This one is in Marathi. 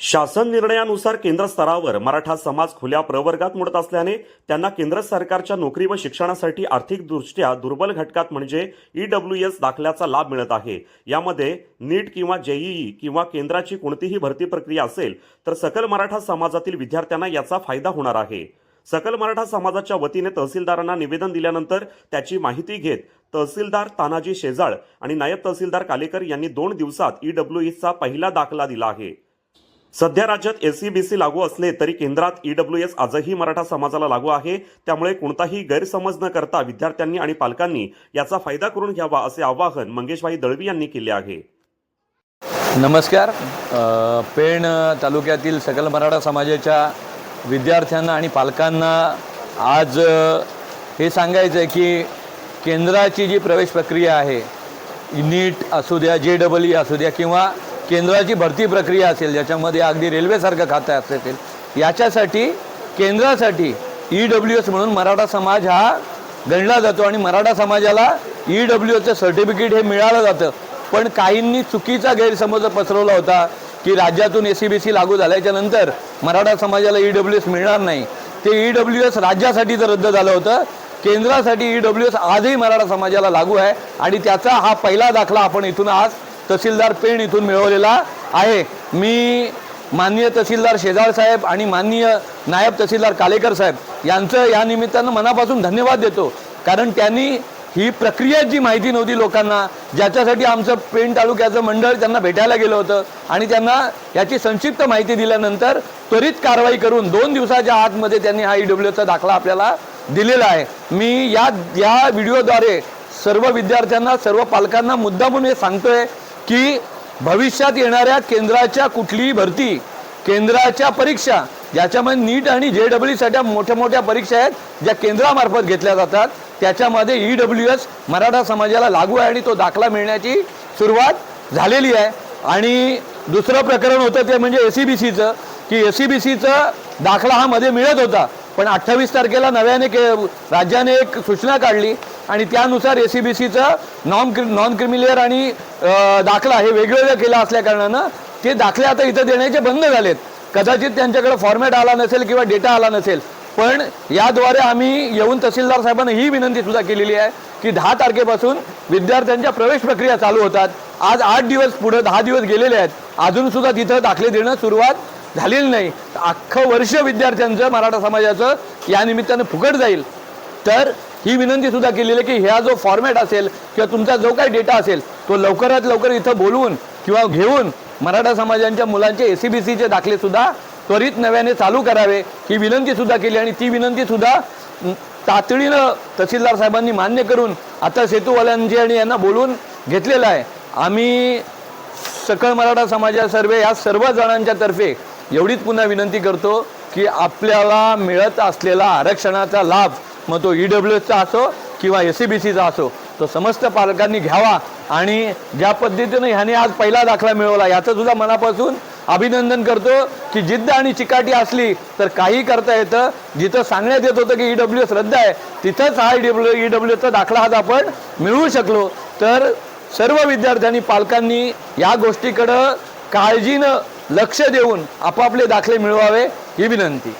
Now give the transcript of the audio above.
शासन निर्णयानुसार केंद्र स्तरावर मराठा समाज खुल्या प्रवर्गात मोडत असल्याने त्यांना केंद्र सरकारच्या नोकरी व शिक्षणासाठी आर्थिकदृष्ट्या दुर्बल घटकात म्हणजे ई डब्ल्यू एस दाखल्याचा लाभ मिळत आहे. यामध्ये नीट किंवा जेईई किंवा केंद्राची कोणतीही भरती प्रक्रिया असेल तर सकल मराठा समाजातील विद्यार्थ्यांना याचा फायदा होणार आहे. सकल मराठा समाजाच्या वतीने तहसीलदारांना निवेदन दिल्यानंतर त्याची माहिती घेत तहसीलदार तानाजी शेजाळ आणि नायब तहसीलदार कालेकर यांनी दोन दिवसात ई डब्ल्यू एसचा पहिला दाखला दिला आहे. सध्या राज्यात एस सी बी सी लागू असले तरी केंद्रात ई एस आजही मराठा समाजाला लागू आहे. त्यामुळे कोणताही गैरसमज न करता विद्यार्थ्यांनी आणि पालकांनी याचा फायदा करून घ्यावा असे आवाहन मंगेशभाई दळवी यांनी केले आहे. नमस्कार. पेण तालुक्यातील सकल मराठा समाजाच्या विद्यार्थ्यांना आणि पालकांना आज हे सांगायचं आहे की केंद्राची जी प्रवेश प्रक्रिया आहे नीट असू द्या जे डबल ई असू द्या किंवा केंद्राची भरती प्रक्रिया असेल ज्याच्यामध्ये अगदी रेल्वेसारखं खातं असेल याच्यासाठी केंद्रासाठी ई डब्ल्यू एस म्हणून मराठा समाज हा गणला जातो आणि मराठा समाजाला ई डब्ल्यू एचं सर्टिफिकेट हे मिळालं जातं. पण काहींनी चुकीचा गैरसमज पसरवला होता की राज्यातून एस सी बी सी लागू झाल्याच्यानंतर मराठा समाजाला ई डब्ल्यू एस मिळणार नाही. ते ई डब्ल्यू एस राज्यासाठीच रद्द झालं होतं. केंद्रासाठी ई डब्ल्यू एस आजही मराठा समाजाला लागू आहे आणि त्याचा हा पहिला दाखला आपण इथून आज तहसीलदार पेण इथून मिळवलेला आहे. मी माननीय तहसीलदार शेजाळ साहेब आणि माननीय नायब तहसीलदार कालेकर साहेब यांचं या निमित्तानं मनापासून धन्यवाद देतो. कारण त्यांनी ही प्रक्रिया जी माहिती नव्हती लोकांना ज्याच्यासाठी आमचं पेण तालुक्याचं मंडळ त्यांना भेटायला गेलं होतं आणि त्यांना याची संक्षिप्त माहिती दिल्यानंतर त्वरित कारवाई करून दोन दिवसाच्या आतमध्ये त्यांनी हा डब्ल्यूचा दाखला आपल्याला दिलेला आहे. मी या या व्हिडिओद्वारे सर्व विद्यार्थ्यांना सर्व पालकांना मुद्दामून हे सांगतोय की भविष्यात येणाऱ्या केंद्राच्या कुठलीही भरती केंद्राच्या परीक्षा ज्याच्यामध्ये नीट आणि जे डब्ल्यू साठ्या मोठ्या मोठ्या परीक्षा आहेत ज्या केंद्रामार्फत घेतल्या जातात त्याच्यामध्ये ई डब्ल्यू एस मराठा समाजाला लागू आहे आणि तो दाखला मिळण्याची सुरुवात झालेली आहे. आणि दुसरं प्रकरण होतं ते म्हणजे एस सी बी सीचं की एस सी बी सीचं दाखला हा मध्ये मिळत होता पण अठ्ठावीस तारखेला नव्याने के राज्याने एक सूचना काढली आणि त्यानुसार ए सी बी सीचं नॉन क्रि नॉन क्रिमिलियर आणि दाखला हे वेगवेगळं केलं असल्या कारणानं ते दाखले आता इथं देण्याचे बंद झालेत. कदाचित त्यांच्याकडे फॉर्मॅट आला नसेल किंवा डेटा आला नसेल पण याद्वारे आम्ही येऊन तहसीलदार साहेबांना ही विनंती सुद्धा केलेली आहे की दहा तारखेपासून विद्यार्थ्यांच्या प्रवेश प्रक्रिया चालू होतात. आज आठ दिवस पुढे दहा दिवस गेलेले आहेत. अजून सुद्धा तिथं दाखले देणं सुरुवात झालेली नाही. अख्खं वर्ष विद्यार्थ्यांचं मराठा समाजाचं या निमित्तानं फुकट जाईल. तर ही विनंती सुद्धा केलेली आहे की ह्या जो फॉर्मॅट असेल किंवा तुमचा जो काही डेटा असेल तो लवकरात लवकर इथं बोलवून किंवा घेऊन मराठा समाजांच्या मुलांचे ए सी बी सीचे दाखलेसुद्धा त्वरित नव्याने चालू करावे ही विनंतीसुद्धा केली आणि ती विनंतीसुद्धा तातडीनं तहसीलदार साहेबांनी मान्य करून आता सेतूवाल्यांची आणि यांना बोलून घेतलेलं आहे. आम्ही सकळ मराठा समाजा सर्वे या सर्व जणांच्या तर्फे एवढीच पुन्हा विनंती करतो की आपल्याला मिळत असलेला आरक्षणाचा लाभ मग तो ई डब्ल्यू एसचा असो किंवा एस सी बी सीचा असो तो समस्त पालकांनी घ्यावा आणि ज्या पद्धतीनं ह्याने आज पहिला दाखला मिळवला याचं सुद्धा मनापासून अभिनंदन करतो की जिद्द आणि चिकाटी असली तर काही करता येतं. जिथं सांगण्यात येत होतं की ई डब्ल्यू एस रद्द आहे तिथंच हा ई डब्ल्यू ई डब्ल्यू एसचा दाखला आज आपण मिळवू शकलो. तर सर्व विद्यार्थ्यांनी पालकांनी या गोष्टीकडं काळजीनं लक्ष देऊन आपापले दाखले मिळवावे ही विनंती.